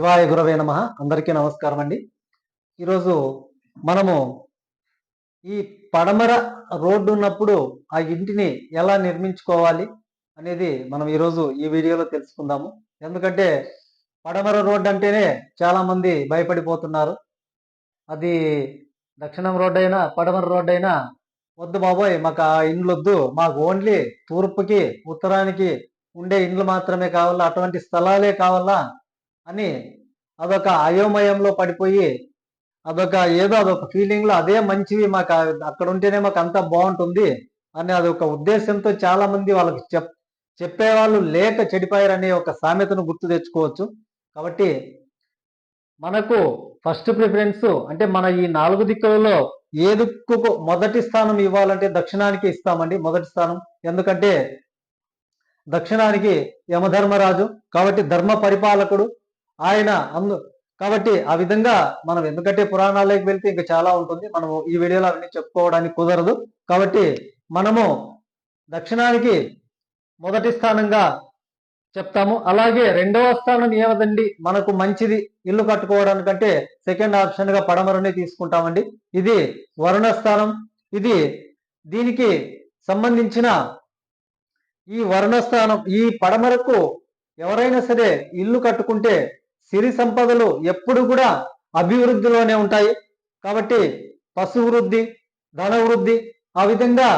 శివాయ గురవే నమ. అందరికీ నమస్కారం అండి. ఈరోజు మనము ఈ పడమర రోడ్డు ఉన్నప్పుడు ఆ ఇంటిని ఎలా నిర్మించుకోవాలి అనేది మనం ఈరోజు ఈ వీడియోలో తెలుసుకుందాము. ఎందుకంటే పడమర రోడ్డు అంటేనే చాలామంది భయపడిపోతున్నారు. అది దక్షిణం రోడ్డు అయినా పడమర రోడ్డు అయినా వద్దు బాబోయ్ మాకు ఆ ఇండ్లు వద్దు మాకు ఓన్లీ తూర్పుకి ఉత్తరానికి ఉండే ఇండ్లు మాత్రమే కావాలా అటువంటి స్థలాలే కావాలా? అని అదొక అయోమయంలో పడిపోయి అదొక ఏదో అదొక ఫీలింగ్లో అదే మంచివి మాకు అక్కడ ఉంటేనే మాకు అంతా బాగుంటుంది అని అదొక ఉద్దేశంతో చాలా మంది వాళ్ళకి చెప్ చెప్పేవాళ్ళు లేక చెడిపోయారనే ఒక సామెతను గుర్తు తెచ్చుకోవచ్చు. కాబట్టి మనకు ఫస్ట్ ప్రిఫరెన్స్ అంటే మన ఈ నాలుగు దిక్కులలో ఏ మొదటి స్థానం ఇవ్వాలంటే దక్షిణానికి ఇస్తామండి మొదటి స్థానం. ఎందుకంటే దక్షిణానికి యమధర్మరాజు కాబట్టి ధర్మ పరిపాలకుడు ఆయన అందు కాబట్టి ఆ విధంగా మనం ఎందుకంటే పురాణాలకు వెళ్తే ఇంకా చాలా ఉంటుంది. మనము ఈ వీడియోలో అవన్నీ చెప్పుకోవడానికి కుదరదు. కాబట్టి మనము దక్షిణానికి మొదటి స్థానంగా చెప్తాము. అలాగే రెండవ స్థానం ఏమదండి మనకు మంచిది ఇల్లు కట్టుకోవడానికంటే సెకండ్ ఆప్షన్గా పడమరని తీసుకుంటామండి. ఇది వరుణ స్థానం. ఇది దీనికి సంబంధించిన ఈ వరుణ స్థానం ఈ పడమరకు ఎవరైనా సరే ఇల్లు కట్టుకుంటే సిరి సంపదలు ఎప్పుడు కూడా అభివృద్ధిలోనే ఉంటాయి. కాబట్టి పశు వృద్ధి ధన వృద్ధి ఆ విధంగా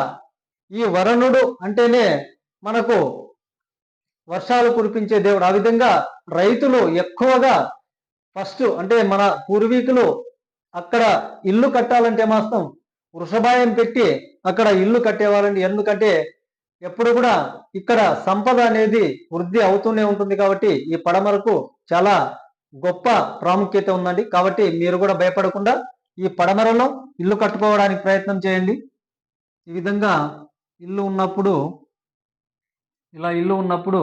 ఈ వరుణుడు అంటేనే మనకు వర్షాలు కురిపించే దేవుడు. ఆ విధంగా రైతులు ఎక్కువగా ఫస్ట్ అంటే మన పూర్వీకులు అక్కడ ఇల్లు కట్టాలంటే మాత్రం వృషభాయం పెట్టి అక్కడ ఇల్లు కట్టేవాళ్ళండి ఎందుకంటే ఎప్పుడు కూడా ఇక్కడ సంపద అనేది వృద్ధి అవుతూనే ఉంటుంది కాబట్టి ఈ పడమరకు చాలా గొప్ప ప్రాముఖ్యత ఉందండి. కాబట్టి మీరు కూడా భయపడకుండా ఈ పడమరలో ఇల్లు కట్టుకోవడానికి ప్రయత్నం చేయండి. ఈ విధంగా ఇల్లు ఉన్నప్పుడు ఇలా ఇల్లు ఉన్నప్పుడు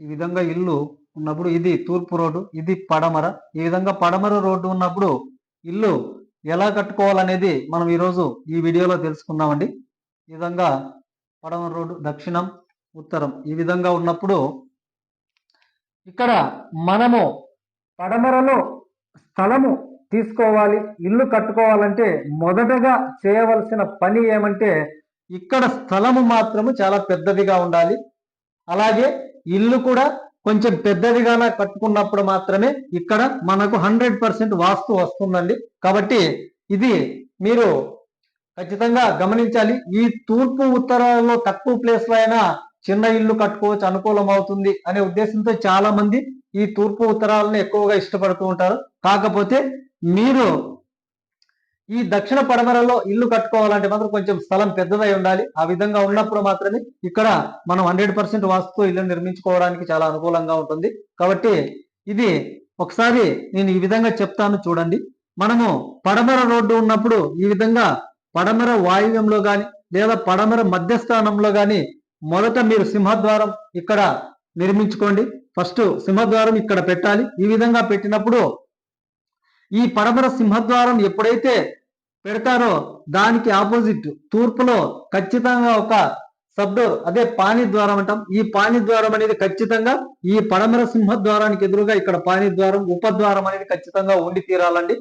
ఈ విధంగా ఇల్లు ఉన్నప్పుడు ఇది తూర్పు రోడ్డు ఇది పడమర. ఈ విధంగా పడమర రోడ్డు ఉన్నప్పుడు ఇల్లు ఎలా కట్టుకోవాలనేది మనం ఈరోజు ఈ వీడియోలో తెలుసుకుందామండి. ఈ విధంగా పడమర రోడ్డు దక్షిణం ఉత్తరం ఈ విధంగా ఉన్నప్పుడు ఇక్కడ మనము పడమరలో స్థలము తీసుకోవాలి ఇల్లు కట్టుకోవాలంటే మొదటగా చేయవలసిన పని ఏమంటే ఇక్కడ స్థలము మాత్రము చాలా పెద్దదిగా ఉండాలి. అలాగే ఇల్లు కూడా కొంచెం పెద్దదిగానే కట్టుకున్నప్పుడు మాత్రమే ఇక్కడ మనకు హండ్రెడ్ పర్సెంట్ వాస్తు వస్తుందండి. కాబట్టి ఇది మీరు ఖచ్చితంగా గమనించాలి. ఈ తూర్పు ఉత్తరాలలో తక్కువ ప్లేస్లో అయినా చిన్న ఇల్లు కట్టుకోవచ్చు అనుకూలం అవుతుంది అనే ఉద్దేశంతో చాలా మంది ఈ తూర్పు ఉత్తరాలను ఎక్కువగా ఇష్టపడుతూ ఉంటారు. కాకపోతే మీరు ఈ దక్షిణ పడమరలో ఇల్లు కట్టుకోవాలంటే మాత్రం కొంచెం స్థలం పెద్దదై ఉండాలి. ఆ విధంగా ఉన్నప్పుడు మాత్రమే ఇక్కడ మనం హండ్రెడ్ పర్సెంట్ వాస్తు ఇల్లు నిర్మించుకోవడానికి చాలా అనుకూలంగా ఉంటుంది. కాబట్టి ఇది ఒకసారి నేను ఈ విధంగా చెప్తాను చూడండి. మనము పడమర రోడ్డు ఉన్నప్పుడు ఈ విధంగా పడమర వాయువ్యంలో గాని లేదా పడమర మధ్యస్థానంలో గాని మొదట మీరు సింహద్వారం ఇక్కడ నిర్మించుకోండి. ఫస్ట్ సింహద్వారం ఇక్కడ పెట్టాలి. ఈ విధంగా పెట్టినప్పుడు ఈ పడమర సింహద్వారం ఎప్పుడైతే పెడతారో దానికి ఆపోజిట్ తూర్పులో ఖచ్చితంగా ఒక సబ్డోర్ అదే పాని ద్వారం అంటాం. ఈ పాని ద్వారం అనేది ఖచ్చితంగా ఈ పడమర సింహద్వారానికి ఎదురుగా ఇక్కడ పాని ద్వారం ఉపద్వారం అనేది ఖచ్చితంగా ఉండి తీరాలండి.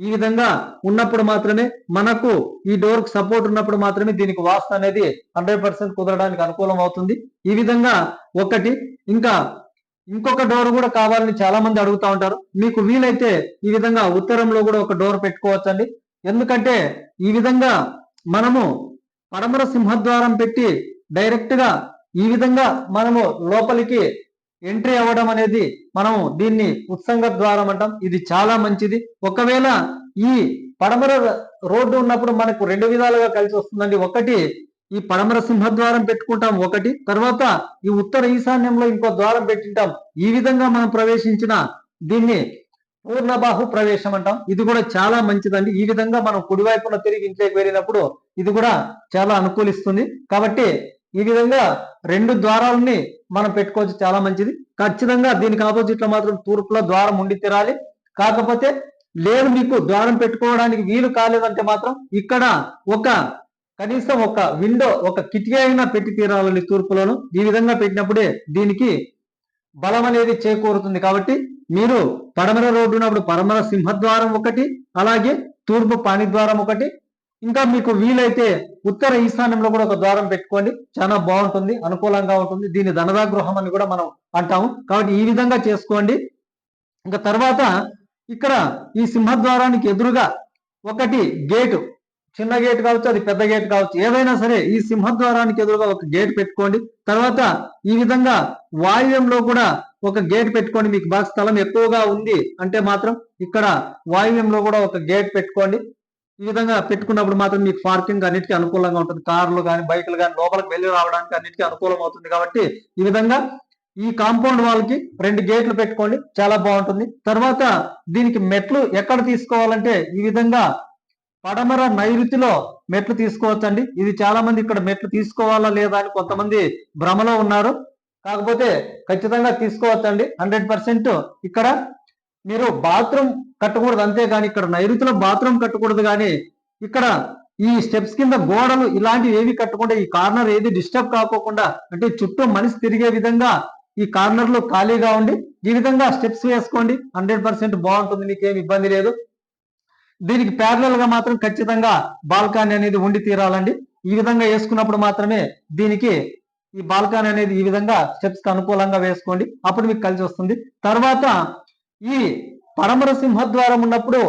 ఈ విధంగా ఉన్నప్పుడు మాత్రమే మనకు ఈ డోర్కు సపోర్ట్ ఉన్నప్పుడు మాత్రమే దీనికి వాస్తు అనేది హండ్రెడ్ పర్సెంట్ కుదరడానికి అనుకూలం అవుతుంది. ఈ విధంగా ఒకటి ఇంకా ఇంకొక డోర్ కూడా కావాలని చాలా మంది అడుగుతా ఉంటారు. మీకు వీలైతే ఈ విధంగా ఉత్తరంలో కూడా ఒక డోర్ పెట్టుకోవచ్చండి. ఎందుకంటే ఈ విధంగా మనము పడమర సింహద్వారం పెట్టి డైరెక్ట్గా ఈ విధంగా మనము లోపలికి ఎంట్రీ అవ్వడం అనేది మనం దీన్ని ఉత్సంగ ద్వారం అంటాం. ఇది చాలా మంచిది. ఒకవేళ ఈ పడమర రోడ్డు ఉన్నప్పుడు మనకు రెండు విధాలుగా కలిసి వస్తుందండి. ఒకటి ఈ పడమర సింహద్వారం పెట్టుకుంటాం. ఒకటి తర్వాత ఈ ఉత్తర ఈశాన్యంలో ఇంకో ద్వారం పెట్టింటాం. ఈ విధంగా మనం ప్రవేశించిన దీన్ని పూర్ణబాహు ప్రవేశం అంటాం. ఇది కూడా చాలా మంచిదండి. ఈ విధంగా మనం కుడివైపున తిరిగి ఇంట్లోకి వెళ్ళినప్పుడు ఇది కూడా చాలా అనుకూలిస్తుంది. కాబట్టి ఈ విధంగా రెండు ద్వారాలని మనం పెట్టుకోవచ్చు. చాలా మంచిది. ఖచ్చితంగా దీనికి ఆపోజిట్లో మాత్రం తూర్పులో ద్వారం ఉండి తీరాలి. కాకపోతే లేదు మీకు ద్వారం పెట్టుకోవడానికి వీలు కాలేదంటే మాత్రం ఇక్కడ ఒక కనీసం ఒక విండో ఒక కిటికీ అయినా పెట్టి తీరాలని తూర్పులోను. ఈ విధంగా పెట్టినప్పుడే దీనికి బలం అనేది చేకూరుతుంది. కాబట్టి మీరు పడమర రోడ్డు ఉన్నప్పుడు పడమర సింహద్వారం ఒకటి అలాగే తూర్పు పాణిద్వారం ఒకటి ఇంకా మీకు వీలైతే ఉత్తర ఈశాన్యంలో కూడా ఒక ద్వారం పెట్టుకోండి. చాలా బాగుంటుంది అనుకూలంగా ఉంటుంది. దీన్ని ధనదా గృహం అని కూడా మనం అంటాము. కాబట్టి ఈ విధంగా చేసుకోండి. ఇంకా తర్వాత ఇక్కడ ఈ సింహద్వారానికి ఎదురుగా ఒకటి గేటు చిన్న గేట్ కావచ్చు అది పెద్ద గేట్ కావచ్చు ఏదైనా సరే ఈ సింహద్వారానికి ఎదురుగా ఒక గేట్ పెట్టుకోండి. తర్వాత ఈ విధంగా వాయువ్యంలో కూడా ఒక గేట్ పెట్టుకోండి. మీకు బాగా స్థలం ఎక్కువగా ఉంది అంటే మాత్రం ఇక్కడ వాయువ్యంలో కూడా ఒక గేట్ పెట్టుకోండి. ఈ విధంగా పెట్టుకున్నప్పుడు మాత్రం మీకు పార్కింగ్ అన్నిటికీ అనుకూలంగా ఉంటుంది. కార్లు కానీ బైకులు కానీ లోపలికి వెళ్ళి రావడానికి అన్నిటికీ అనుకూలం అవుతుంది కాబట్టి ఈ విధంగా ఈ కాంపౌండ్ వాళ్ళకి రెండు గేట్లు పెట్టుకోండి. చాలా బాగుంటుంది. తర్వాత దీనికి మెట్లు ఎక్కడ తీసుకోవాలంటే ఈ విధంగా పడమర నైరుతిలో మెట్లు తీసుకోవచ్చండి. ఇది చాలా మంది ఇక్కడ మెట్లు తీసుకోవాలా లేదా అని కొంతమంది భ్రమలో ఉన్నారు. కాకపోతే ఖచ్చితంగా తీసుకోవచ్చండి. హండ్రెడ్ పర్సెంట్ ఇక్కడ మీరు బాత్రూమ్ కట్టకూడదు అంతేగాని ఇక్కడ నైరుతిలో బాత్రూమ్ కట్టకూడదు కానీ ఇక్కడ ఈ స్టెప్స్ కింద గోడలు ఇలాంటివి ఏవి కట్టకుండా ఈ కార్నర్ ఏది డిస్టర్బ్ కాకోకుండా అంటే చుట్టూ మనిషి తిరిగే విధంగా ఈ కార్నర్లో ఖాళీగా ఉండి ఈ విధంగా స్టెప్స్ వేసుకోండి హండ్రెడ్ పర్సెంట్ బాగుంటుంది మీకేం ఇబ్బంది లేదు. దీనికి ప్యారలల్గా మాత్రం ఖచ్చితంగా బాల్కానీ అనేది ఉండి తీరాలండి. ఈ విధంగా వేసుకున్నప్పుడు మాత్రమే దీనికి ఈ బాల్కానీ అనేది ఈ విధంగా స్టెప్స్కి అనుకూలంగా వేసుకోండి అప్పుడు మీకు కలిసి వస్తుంది. తర్వాత ఈ పడమర సింహద్వారం ఉన్నప్పుడు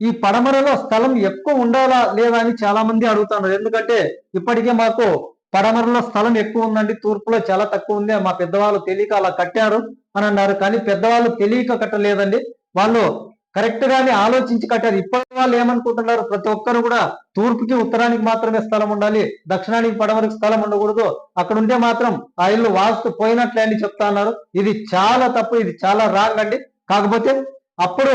ఈ పడమరలో స్థలం ఎక్కువ ఉండాలా లేదా అని చాలా మంది అడుగుతున్నారు. ఎందుకంటే ఇప్పటికే మాకు పడమరలో స్థలం ఎక్కువ ఉందండి. తూర్పులో చాలా తక్కువ ఉంది. మా పెద్దవాళ్ళు తెలియక అలా కట్టారు అని అన్నారు. కానీ పెద్దవాళ్ళు తెలియక కట్టలేదండి. వాళ్ళు కరెక్ట్ గానే ఆలోచించి కట్టారు. ఇప్పటి వాళ్ళు ఏమనుకుంటున్నారు? ప్రతి ఒక్కరు కూడా తూర్పుకి ఉత్తరానికి మాత్రమే స్థలం ఉండాలి. దక్షిణానికి పడమరకు స్థలం ఉండకూడదు. అక్కడ ఉంటే మాత్రం ఆ ఇల్లు వాస్తు పోయినట్లే అని చెప్తా ఉన్నారు ఇది చాలా తప్పు. ఇది చాలా రాంగ్ అండి. కాకపోతే అప్పుడు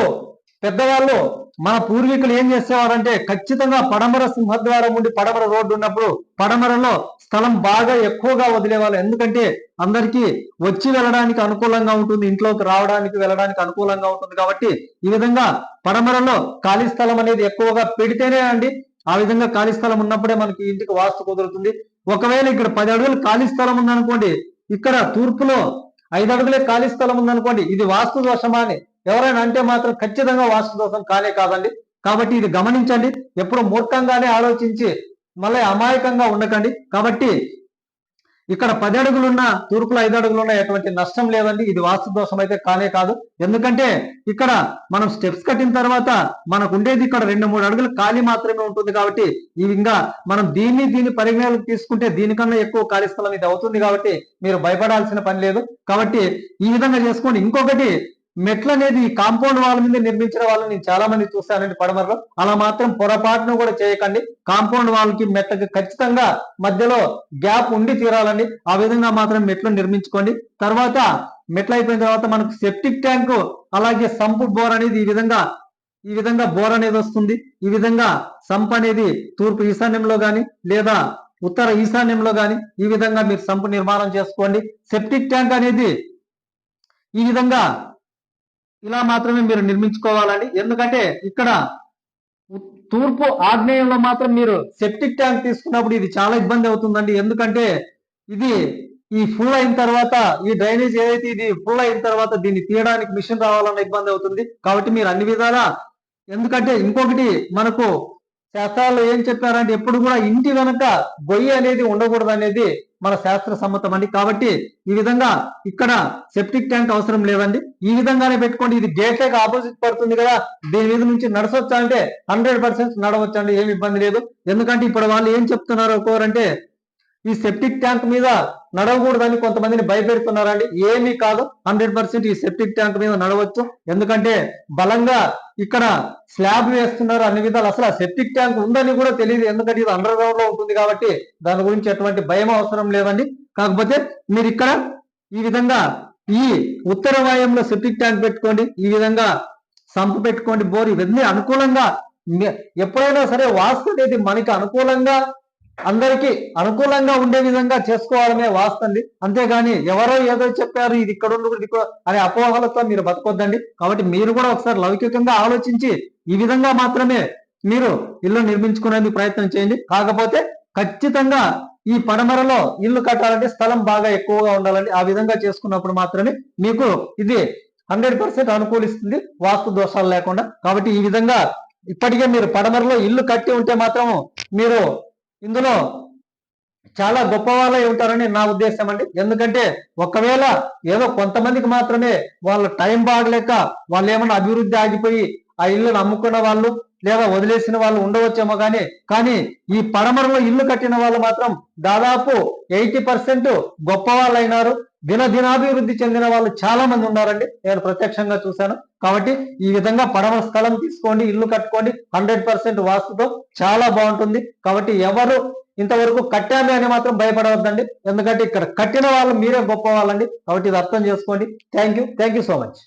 పెద్దవాళ్ళు మన పూర్వీకులు ఏం చేసేవారంటే ఖచ్చితంగా పడమర సింహద్వారం ఉండి పడమర రోడ్డు ఉన్నప్పుడు పడమరలో స్థలం బాగా ఎక్కువగా వదిలేవాళ్ళు. ఎందుకంటే అందరికీ వచ్చి వెళ్ళడానికి అనుకూలంగా ఉంటుంది ఇంట్లోకి రావడానికి వెళ్ళడానికి అనుకూలంగా ఉంటుంది కాబట్టి ఈ విధంగా పడమరలో ఖాళీ స్థలం అనేది ఎక్కువగా పెడితేనే అండి ఆ విధంగా ఖాళీ స్థలం ఉన్నప్పుడే మనకి ఇంటికి వాస్తు కుదురుతుంది. ఒకవేళ ఇక్కడ పది అడుగులు ఖాళీ స్థలం ఉందనుకోండి ఇక్కడ తూర్పులో ఐదు అడుగులే ఖాళీ స్థలం ఉందనుకోండి ఇది వాస్తు దోషమా అని. ఎవరైనా అంటే మాత్రం ఖచ్చితంగా వాస్తు దోషం కానే కాదండి. కాబట్టి ఇది గమనించండి ఎప్పుడు మూర్ఖంగానే ఆలోచించి మళ్ళీ అమాయకంగా ఉండకండి. కాబట్టి ఇక్కడ పది అడుగులున్న తూర్పులో ఐదు అడుగులున్న ఎటువంటి నష్టం లేదండి. ఇది వాస్తు దోషం అయితే కానే కాదు. ఎందుకంటే ఇక్కడ మనం స్టెప్స్ కట్టిన తర్వాత మనకు ఉండేది ఇక్కడ రెండు మూడు అడుగులు ఖాళీ మాత్రమే ఉంటుంది కాబట్టి ఈ ఇంకా మనం దీన్ని దీన్ని పరిగణలోకి తీసుకుంటే దీనికన్నా ఎక్కువ ఖాళీ స్థలం ఇది అవుతుంది కాబట్టి మీరు భయపడాల్సిన పని లేదు. కాబట్టి ఈ విధంగా చేసుకోండి. ఇంకొకటి మెట్లు అనేది కాంపౌండ్ వాళ్ళ మీద నిర్మించిన వాళ్ళని నేను చాలా మంది చూస్తానండి పడమరలో. అలా మాత్రం పొరపాటును కూడా చేయకండి. కాంపౌండ్ వాళ్ళకి మెట్లకి ఖచ్చితంగా మధ్యలో గ్యాప్ ఉండి తీరాలండి. ఆ విధంగా మాత్రం మెట్లు నిర్మించుకోండి. తర్వాత మెట్లు అయిపోయిన తర్వాత మనకు సెప్టిక్ ట్యాంక్ అలాగే సంపు బోర్ అనేది ఈ విధంగా ఈ విధంగా బోర్ అనేది వస్తుంది. ఈ విధంగా సంప్ అనేది తూర్పు ఈశాన్యంలో గాని లేదా ఉత్తర ఈశాన్యంలో గాని ఈ విధంగా మీరు సంపు నిర్మాణం చేసుకోండి. సెప్టిక్ ట్యాంక్ అనేది ఈ విధంగా ఇలా మాత్రమే మీరు నిర్మించుకోవాలండి. ఎందుకంటే ఇక్కడ తూర్పు ఆగ్నేయంలో మాత్రం మీరు సెప్టిక్ ట్యాంక్ తీసుకున్నప్పుడు ఇది చాలా ఇబ్బంది అవుతుందండి. ఎందుకంటే ఇది ఈ ఫుల్ అయిన తర్వాత ఈ డ్రైనేజ్ ఏదైతే ఇది ఫుల్ అయిన తర్వాత దీన్ని తీయడానికి మిషన్ రావాలన్న ఇబ్బంది అవుతుంది. కాబట్టి మీరు అన్ని విధాలా ఎందుకంటే ఇంకొకటి మనకు శాస్త్రాల్లో ఏం చెప్పారంటే ఎప్పుడు కూడా ఇంటి వెనక గొయ్యి అనేది ఉండకూడదు అనేది మన శాస్త్ర సమ్మతం అండి. కాబట్టి ఈ విధంగా ఇక్కడ సెప్టిక్ ట్యాంక్ అవసరం లేదండి. ఈ విధంగానే పెట్టుకోండి. ఇది గేట్ లేక ఆపోజిట్ పడుతుంది కదా. దీని మీద నుంచి నడసొచ్చా అంటే హండ్రెడ్ పర్సెంట్ నడవచ్చండి. ఏమి ఇబ్బంది లేదు. ఎందుకంటే ఇప్పుడు వాళ్ళు ఏం చెప్తున్నారు ఒక్కోరంటే ఈ సెప్టిక్ ట్యాంక్ మీద నడవకూడదని కొంతమందిని భయపెడుతున్నారండి. ఏమీ కాదు. హండ్రెడ్ పర్సెంట్ ఈ సెప్టిక్ ట్యాంక్ మీద నడవచ్చు. ఎందుకంటే బలంగా ఇక్కడ స్లాబ్ వేస్తున్నారు అన్ని విధాలు. అసలు సెప్టిక్ ట్యాంక్ ఉందని కూడా తెలియదు. ఎందుకంటే ఇది అండర్ గ్రౌండ్లో ఉంటుంది కాబట్టి దాని గురించి ఎటువంటి భయం అవసరం లేదండి. కాకపోతే మీరు ఇక్కడ ఈ విధంగా ఈ ఉత్తర వాయంలో సెప్టిక్ ట్యాంక్ పెట్టుకోండి. ఈ విధంగా సంపు పెట్టుకోండి. బోర్ ఇవన్నీ అనుకూలంగా ఎప్పుడైనా సరే వాస్తు అనేది మనకి అనుకూలంగా అందరికీ అనుకూలంగా ఉండే విధంగా చేసుకోవాలనే వాస్తండి అంతేగాని ఎవరో ఏదో చెప్పారు ఇది ఇక్కడ ఉండు ఇక్కడ అనే అపోహలతో మీరు బతకొద్దండి. కాబట్టి మీరు కూడా ఒకసారి లౌకికంగా ఆలోచించి ఈ విధంగా మాత్రమే మీరు ఇల్లు నిర్మించుకునేందుకు ప్రయత్నం చేయండి. కాకపోతే ఖచ్చితంగా ఈ పడమరలో ఇల్లు కట్టాలంటే స్థలం బాగా ఎక్కువగా ఉండాలండి. ఆ విధంగా చేసుకున్నప్పుడు మాత్రమే మీకు ఇది హండ్రెడ్ పర్సెంట్ అనుకూలిస్తుంది. వాస్తు దోషాలు లేకుండా. కాబట్టి ఈ విధంగా ఇప్పటికే మీరు పడమరలో ఇల్లు కట్టి ఉంటే మాత్రం మీరు ఇందులో చాలా గొప్ప వాళ్ళే ఉంటారని నా ఉద్దేశం అండి. ఎందుకంటే ఒకవేళ ఏదో కొంతమందికి మాత్రమే వాళ్ళ టైం బాగలేక వాళ్ళు ఏమన్నా అభివృద్ధి ఆగిపోయి ఆ ఇల్లును అమ్ముకున్న వాళ్ళు లేదా వదిలేసిన వాళ్ళు ఉండవచ్చేమో కానీ కానీ ఈ పడమరలో ఇల్లు కట్టిన వాళ్ళు మాత్రం దాదాపు ఎయిటీ పర్సెంట్ గొప్ప వాళ్ళు అయినారు దినదినాభివృద్ధి చెందిన వాళ్ళు చాలా మంది ఉన్నారండి. నేను ప్రత్యక్షంగా చూశాను. కాబట్టి ఈ విధంగా పడవ స్థలం తీసుకోండి ఇల్లు కట్టుకోండి. హండ్రెడ్ పర్సెంట్ వాస్తుతో చాలా బాగుంటుంది. కాబట్టి ఎవరు ఇంతవరకు కట్టామే అని మాత్రం భయపడవద్దండి. ఎందుకంటే ఇక్కడ కట్టిన వాళ్ళు మీరే గొప్ప వాళ్ళండి కాబట్టి ఇది అర్థం చేసుకోండి. Thank you. Thank you so much.